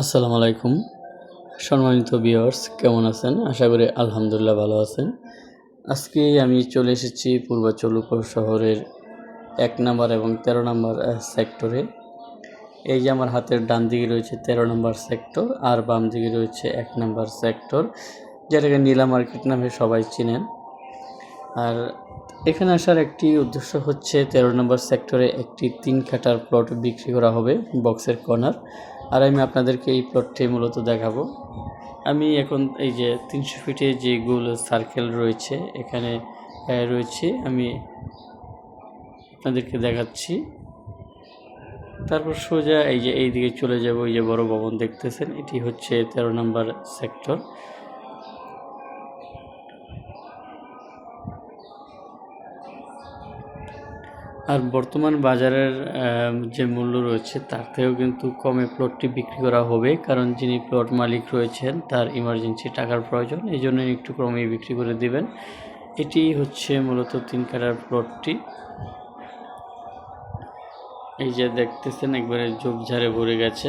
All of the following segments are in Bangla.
আসসালামু আলাইকুম। সম্মানিত ভিউয়ার্স কেমন আছেন? আশা করি আলহামদুলিল্লাহ ভালো আছেন। আজকে আমি চলে এসেছি পূর্বাচল উপশহরের এক নাম্বার এবং তেরো নাম্বার সেক্টরে এই যে আমার হাতের ডান দিকে রয়েছে তেরো নম্বর সেক্টর আর বাম দিকে রয়েছে এক নাম্বার সেক্টর যেটাকে নীলা মার্কেট নামে সবাই চিনেন। আর এখানে আসার একটি উদ্দেশ্য হচ্ছে, তেরো নম্বর সেক্টরে একটি তিন খাটার প্লট বিক্রি করা হবে বক্সের কর্নার আর আমি আপনাদেরকে এই প্লটটি মূলত দেখাবো। আমি এখন এই যে তিনশো ফিটে যে গোল সার্কেল রয়েছে, এখানে রয়েছে। আমি আপনাদেরকে দেখাচ্ছি। তারপর সোজা এই যে এইদিকে চলে যাব, এই যে বড় ভবন দেখতেছেন, এটি হচ্ছে তেরো নম্বর সেক্টর আর বর্তমান বাজারের যে মূল্য রয়েছে, তার থেকেও কিন্তু কমে প্লটটি বিক্রি করা হবে। কারণ যিনি প্লট মালিক রয়েছেন, তার ইমার্জেন্সি টাকার প্রয়োজন, এই জন্য একটু কমে বিক্রি করে দিবেন। এটি হচ্ছে মূলত তিন কাটার প্লটটি এই যে দেখতেছেন, একবারে ঝোপঝাড়ে ভরে গেছে।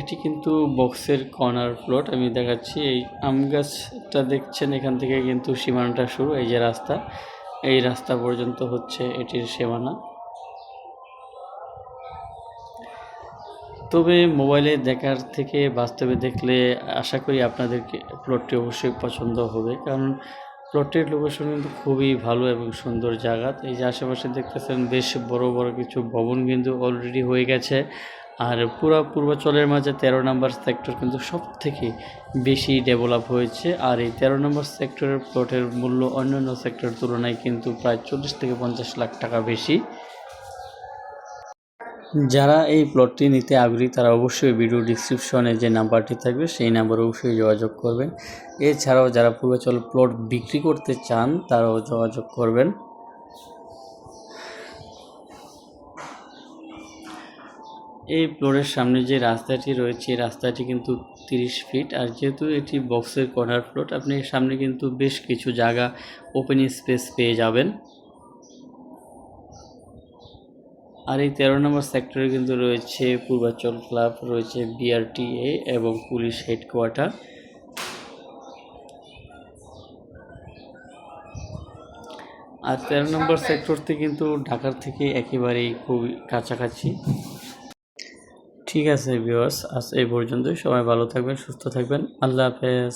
এটি কিন্তু বক্সের কর্নার প্লট আমি দেখাচ্ছি। এই আম গাছটা দেখছেন, এখান থেকে কিন্তু সীমানাটা শুরু, এই যে রাস্তা। এই রাস্তা পর্যন্ত হচ্ছে এটির সীমানা। তবে মোবাইলে দেখার থেকে বাস্তবে দেখলে আশা করি আপনাদেরকে প্লটটি অবশ্যই পছন্দ হবে। কারণ প্লটের লোকেশন কিন্তু খুবই ভালো এবং সুন্দর জায়গা। এই যে আশেপাশে দেখতেছেন বেশ বড় বড় কিছু ভবন কিন্তু অলরেডি হয়ে গেছে। আর পুরো পূর্বাচলের মাঝে তেরো নম্বর সেক্টর কিন্তু সব থেকে বেশি ডেভেলপ হয়েছে। আর এই তেরো নম্বর সেক্টরের প্লটের মূল্য অন্যান্য সেক্টরের তুলনায় কিন্তু প্রায় চল্লিশ থেকে পঞ্চাশ লাখ টাকা বেশি। যারা এই প্লটটি নিতে আগ্রহী, তারা অবশ্যই ভিডিও ডিসক্রিপশনে যে নাম্বারটি থাকবে, সেই নাম্বারে অবশ্যই যোগাযোগ করবেন। এছাড়াও যারা পূর্বাচল প্লট বিক্রি করতে চান, তারাও যোগাযোগ করবেন। এই প্লটের সামনে যে রাস্তাটি রয়েছে, এই রাস্তাটি কিন্তু তিরিশ ফিট। আর যেহেতু এটি বক্সের কর্নার প্লট আপনি সামনে কিন্তু বেশ কিছু জায়গা ওপেন স্পেস পেয়ে যাবেন। আর এই তেরো নম্বর সেক্টরে কিন্তু রয়েছে পূর্বাচল ক্লাব, রয়েছে বিআরটিএ এবং পুলিশ হেডকোয়ার্টার আর তেরো নম্বর সেক্টরটি কিন্তু ঢাকার থেকে একেবারেই খুবই কাছাকাছি। ঠিক আছে ভিউয়ার্স আজ এই পর্যন্তই। সবাই ভালো থাকবেন সুস্থ থাকবেন। আল্লাহ হাফেজ।